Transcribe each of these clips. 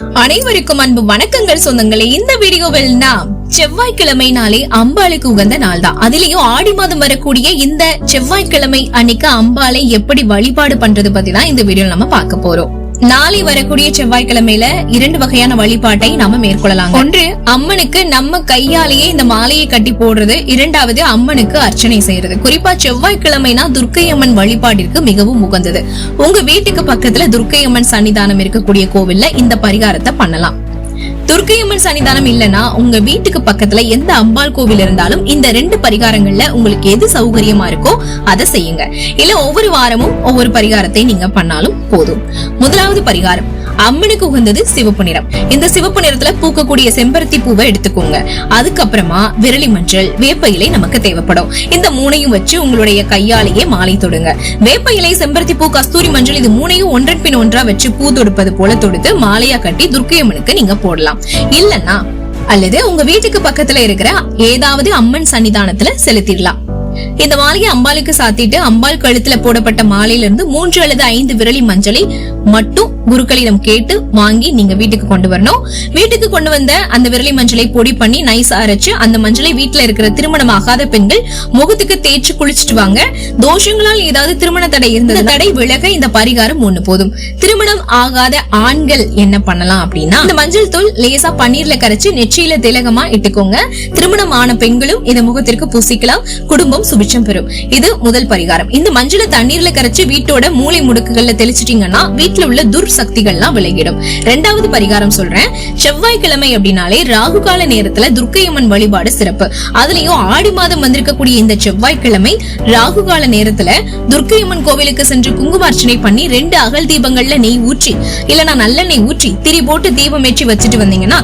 அனைவருக்கும் அன்பு வணக்கங்கள் சொந்தங்களே. இந்த வீடியோவில் நாம் செவ்வாய்க்கிழமைனாலே அம்பாளுக்கு உகந்த நாள் தான் அதுலயும் ஆடி மாதம் வரக்கூடிய இந்த செவ்வாய்க்கிழமை அன்னைக்கு அம்பாளை எப்படி வழிபாடு பண்றது பத்தி தான் இந்த வீடியோ நம்ம பார்க்க போறோம். நாளை வரக்கூடிய செவ்வாய்க்கிழமையில இரண்டு வகையான வழிபாட்டை நாம மேற்கொள்ளலாம் ஒன்று அம்மனுக்கு நம்ம கையாலேயே இந்த மாலையை கட்டி போடுறது. இரண்டாவது அம்மனுக்கு அர்ச்சனை செய்யறது. குறிப்பா செவ்வாய்க்கிழமைனா துர்க்கை அம்மன் வழிபாட்டிற்கு மிகவும் உகந்தது. உங்க வீட்டுக்கு பக்கத்துல துர்க்கை அம்மன் சன்னிதானம் இருக்கக்கூடிய கோவில்ல இந்த பரிகாரத்தை பண்ணலாம். துர்க்கையம்மன் சன்னிதானம் இல்லனா உங்க வீட்டுக்கு பக்கத்துல எந்த அம்பாள் கோவில் இருந்தாலும் இந்த ரெண்டு பரிகாரங்கள்ல உங்களுக்கு எது சௌகரியமா இருக்கோ அதை செய்யுங்க. இல்ல ஒவ்வொரு வாரமும் ஒவ்வொரு பரிகாரத்தை நீங்க பண்ணாலும் போதும். முதலாவது பரிகாரம். அம்மனுக்கு உகந்தது சிவப்பு நிறம். இந்த சிவப்பு நிறத்துல பூக்கக்கூடிய செம்பருத்தி பூவை எடுத்துக்கோங்க. அதுக்கப்புறமா விரலி மஞ்சள் வேப்ப இலை நமக்கு தேவைப்படும். இந்த மூணையும் வச்சு உங்களுடைய கையாலேயே மாலை தொடுங்க. வேப்ப இலை செம்பருத்தி பூ கஸ்தூரி மஞ்சள் இது மூணையும் ஒன்றன் பின் ஒன்றா வச்சு பூ தொடுப்பது போல தொடுத்து மாலையா கட்டி துர்க்கையம்மனுக்கு நீங்க போடலாம். இல்லன்னா அல்லது உங்க வீட்டுக்கு பக்கத்துல இருக்கிற ஏதாவது அம்மன் சன்னிதானத்துல செலுத்திடலாம். இந்த மாலையை அம்பாளுக்கு சாத்திட்டு அம்பாள் கழுத்துல போடப்பட்ட மாலையில இருந்து மூன்று அல்லது ஐந்து விரலி மஞ்சளை மட்டும் குருக்களிடம் கேட்டு வாங்கி நீங்க வீட்டுக்கு கொண்டு வரணும். வீட்டுக்கு கொண்டு வந்த அந்த விரலி மஞ்சளை பொடி பண்ணி நைஸ் அரைச்சு அந்த மஞ்சளை வீட்டுல இருக்கிற திருமணம் ஆகாத பெண்கள் முகத்துக்கு தேய்ச்சி குளிச்சுட்டு வாங்க. தோஷங்களால் ஏதாவது திருமண தடை இருந்த தடை விலக இந்த பரிகாரம் ஒண்ணு போதும். திருமணம் ஆகாத ஆண்கள் என்ன பண்ணலாம் அப்படின்னா இந்த மஞ்சள் தூள் லேசா பன்னீர்ல கரைச்சு நெற்றியில திலகமா இட்டுக்கோங்க. திருமணம் ஆன பெண்களும் இதை முகத்திற்கு பூசிக்கலாம். குடும்பம் சுபிச்சம் பெறும். இது முதல் பரிகாரம். இந்த மஞ்சளை தண்ணீர்ல கரைச்சு வீட்டோட மூளை முடுக்குகள்ல தெளிச்சிட்டீங்கன்னா வீட்டுல உள்ள துர் சக்திகள்லாம் விளங்கிடும் ரெண்டாவது பரிகாரம் சொல்றேன். செவ்வாய்க்கிழமை அப்படின்னாலே ராகு கால நேரத்துல துர்க்கையம்மன் வழிபாடு சிறப்பு. அதுலயும் ஆடி மாதம் வந்திருக்கக்கூடிய இந்த செவ்வாய்க்கிழமை ராகு கால நேரத்துல துர்க்கையம்மன் கோவிலுக்கு சென்று குங்குமார்ச்சனை பண்ணி ரெண்டு அகல் தீபங்கள்ல நெய் ஊற்றி இல்லனா நல்லெண்ணெய் ஊற்றி திரி போட்டு தீபம் ஏற்றி வச்சுட்டு வந்தீங்கன்னா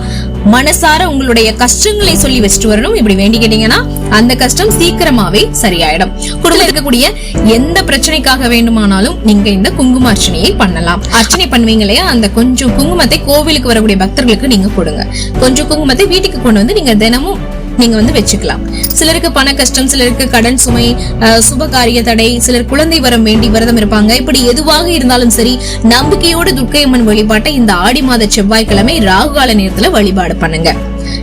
மனசார உங்களுடைய கஷ்டங்களை சொல்லி வச்சுட்டு வரணும். இப்படி வேண்டிக்கிட்டீங்கன்னா அந்த கஷ்டம் சீக்கிரமாவே சரியாயிடும். குடும்பத்தில் இருக்கக்கூடிய எந்த பிரச்சனைக்காக வேண்டுமானாலும் நீங்க இந்த குங்கும அர்ச்சனையை பண்ணலாம். அர்ச்சனை பண்ணுவீங்க இல்லையா? அந்த கொஞ்சம் குங்குமத்தை கோவிலுக்கு வரக்கூடிய பக்தர்களுக்கு நீங்க கொடுங்க. கொஞ்சம் குங்குமத்தை வீட்டுக்கு கொண்டு வந்து நீங்க தினமும் நீங்க வந்து வச்சுக்கலாம். சிலருக்கு பண கஷ்டம் சிலருக்கு கடன் சுமை சுப காரிய தடை சிலர் குழந்தை வரம் வேண்டி விரதம் இருப்பாங்க. இப்படி எதுவாக இருந்தாலும் சரி நம்பிக்கையோட துர்க்கையம்மன் வழிபாட்டை இந்த ஆடி மாத செவ்வாய்க்கிழமை ராகு கால நேரத்துல வழிபாடு பண்ணுங்க.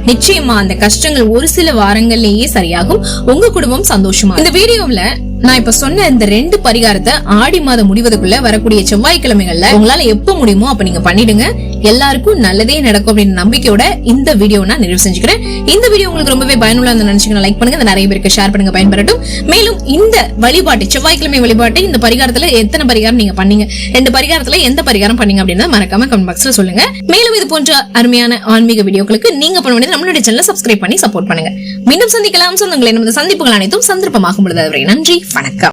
நிச்சயமா அந்த கஷ்டங்கள் ஒரு சில வாரங்கள்லயே சரியாகும். உங்க குடும்பம் சந்தோஷமா இந்த வீடியோவுல நான் இப்ப சொன்ன இந்த ரெண்டு பரிகாரத்தை ஆடி மாதம் முடிவதுக்குள்ள வரக்கூடிய செவ்வாய்க்கிழமைகள்ல உங்களால எப்ப முடியுமோ அப்ப நீங்க பண்ணிடுங்க. எல்லாருக்கும் நல்லதே நடக்கும் அப்படின்னு நம்பிக்கையோட இந்த வீடியோ நான் நிறைவு செஞ்சுக்கிறேன். இந்த வீடியோ உங்களுக்கு ரொம்பவே பயனுள்ள நினைச்சீங்கன்னா லைக் பண்ணுங்க. நிறைய பேருக்கு ஷேர் பண்ணுங்க பயன்பெறட்டும். மேலும் இந்த வழிபாட்டு செவ்வாய்க்கிழமை வழிபாட்டு இந்த பரிகாரத்துல எத்தனை பரிகாரம் நீங்க பண்ணீங்க? இந்த பரிகாரத்துல எந்த பரிகாரம் பண்ணீங்க அப்படின்னு மறக்காம கமெண்ட் பாக்ஸ்ல சொல்லுங்க. மேலும் இது போன்ற அருமையான ஆன்மீக வீடியோக்களுக்கு நீங்க பண்ண வேண்டியது நம்மளுடைய சேனலை சப்ஸ்கிரைப் பண்ணி சப்போர்ட் பண்ணுங்க. மீண்டும் சந்திக்கலாம். சொந்தங்களை நமது சந்திப்புகள் அனைத்தும் சந்தர்ப்பமாகும் பொழுது அதுவரை நன்றி. வணக்கம்.